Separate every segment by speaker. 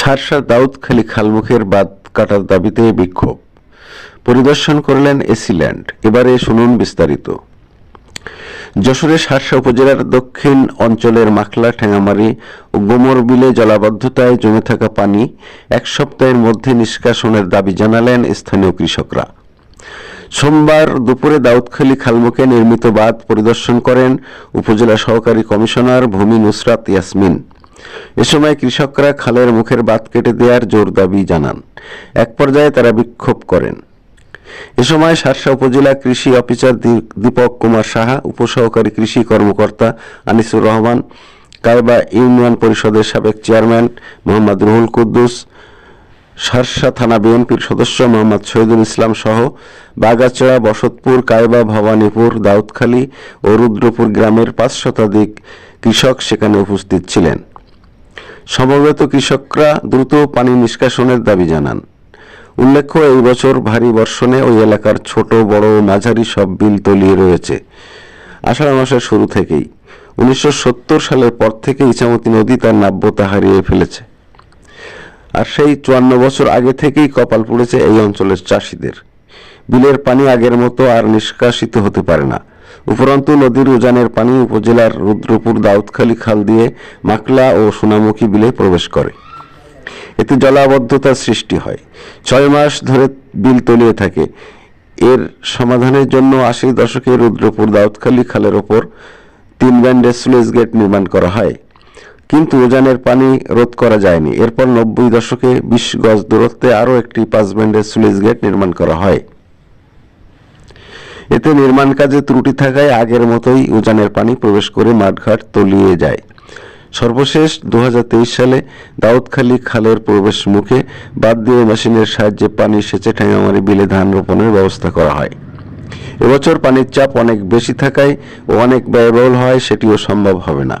Speaker 1: সারসা দাউদখালী খালমুখের বাদ কাটার দাবিতে বিক্ষোভ। পরিদর্শন করলেন এসিল্যান্ড এবারে শুনুন বিস্তারিত। যশোরের সারসা উপজেলার দক্ষিণ অঞ্চলের মাখলা, ঠেঙামারি ও গোমর বিলে জলাবদ্ধতায় জমে থাকা পানি এক সপ্তাহের মধ্যে নিষ্কাশনের দাবি জানালেন স্থানীয় কৃষকরা। সোমবার দুপুরে দাউদখালী খালমুখে নির্মিত বাঁধ পরিদর্শন করেন উপজেলা সহকারী কমিশনার ভূমি নুসরাত ইয়াসমিন। এ সময় কৃষকরা খালের মুখের বাঁধ কেটে দেওয়ার জোর দাবি জানান। এক পর্যায়ে তারা বিক্ষোভ করেন। এ সময় সারসা উপজেলা কৃষি অফিসার দীপক কুমার সাহা, উপসহকারী কৃষি কর্মকর্তা আনিসুর রহমান কায়বা ইউনিয়ন পরিষদের সাবেক চেয়ারম্যান মোহাম্মদ রুহুল কুদ্দুস, সারসা থানা বিএনপির সদস্য মোহাম্মদ শহীদুল ইসলাম সহ বাগাচড়া বসতপুর কায়বা ভবানীপুর, দাউদখালী ও রুদ্রপুর গ্রামের পাঁচ শতাধিক কৃষক সেখানে উপস্থিত ছিলেন। সমবেত কৃষকরা দ্রুত পানি নিষ্কাশনের দাবি জানান। উল্লেখ্য, এই বছর ভারী বর্ষণে ওই এলাকার ছোট, বড় মাঝারি সব বিল তলিয়ে রয়েছে। আষাঢ় মাসের শুরু থেকেই। উনিশশো সত্তর সালের পর থেকে ইছামতি নদী তার নাব্যতা হারিয়ে ফেলেছে। আর সেই চুয়ান্ন বছর আগে থেকেই কপাল পড়েছে এই অঞ্চলের চাষিদের। বিলের পানি আগের মতো আর নিষ্কাশিত হতে পারে না। উপরন্তু নদীর উজানের পানি উপজেলার রুদ্রপুর, দাউদখালী খাল দিয়ে মাকলা ও সোনামুখী বিলে প্রবেশ করে। এতে জলাবদ্ধতার সৃষ্টি হয়। ছয় মাস ধরে বিল তলিয়ে থাকে। এর সমাধানের জন্য আশির দশকে রুদ্রপুর, দাউদখালী খালের ওপর তিন ব্যান্ডের স্লুইস গেট নির্মাণ করা হয়। কিন্তু উজানের পানি রোধ করা যায়নি। এরপর নব্বই দশকে বিশ গজ দূরত্বে আরও একটি পাঁচ ব্যান্ডের স্লুইস গেট নির্মাণ করা হয়। এতে নির্মাণ কাজে ত্রুটি থাকায় আগের মতোই উজানের পানি প্রবেশ করে মাঠঘাট তলিয়ে যায়। সর্বশেষ দু হাজার তেইশ সালে দাউদখালী খালের প্রবেশ মুখে বাদ দিয়ে মেশিনের সাহায্যে পানি সেচে ঠেঙামারি বিলে ধান রোপণের ব্যবস্থা করা হয়। এবছর পানির চাপ অনেক বেশি থাকায় ও অনেক ব্যয়বহুল হয় সেটিও সম্ভব হবে না।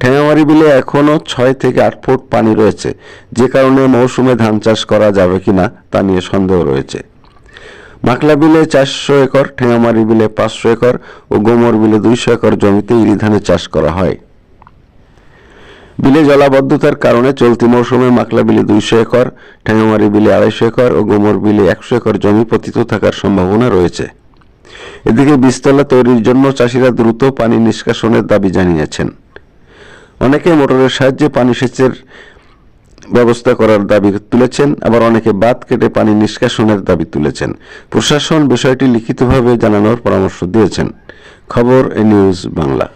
Speaker 1: ঠেঙামারি বিলে এখনও ছয় থেকে আট ফুট পানি রয়েছে। যে কারণে মৌসুমে ধান চাষ করা যাবে কিনা তা নিয়ে সন্দেহ রয়েছে। মাকলা বিলে চারশো একর, ঠেঙামারি বিলে পাঁচশো একর ও গোমর বিলে দুইশো একর জমিতে ইরি ধানের চাষ করা হয়। বিলে জলাবদ্ধতার কারণে চলতি মৌসুমে মাকলা বিলে দুইশো একর, ঠেঙামারি বিলে আড়াইশো একর ও গোমর বিলে একশো একর জমি পতিত থাকার সম্ভাবনা রয়েছে। এদিকে বীজতলা তৈরির জন্য চাষিরা দ্রুত পানি নিষ্কাশনের দাবি জানিয়েছেন। অনেকে মোটরের সাহায্যে পানি সেচের ব্যবস্থা করার দাবি তুলেছেন, আবার অনেকে বাদ কেটে পানি নিষ্কাশনের দাবি তুলেছেন। প্রশাসন বিষয়টি লিখিতভাবে জানানোর পরামর্শ দিয়েছেন। খবর এ নিউজ বাংলা।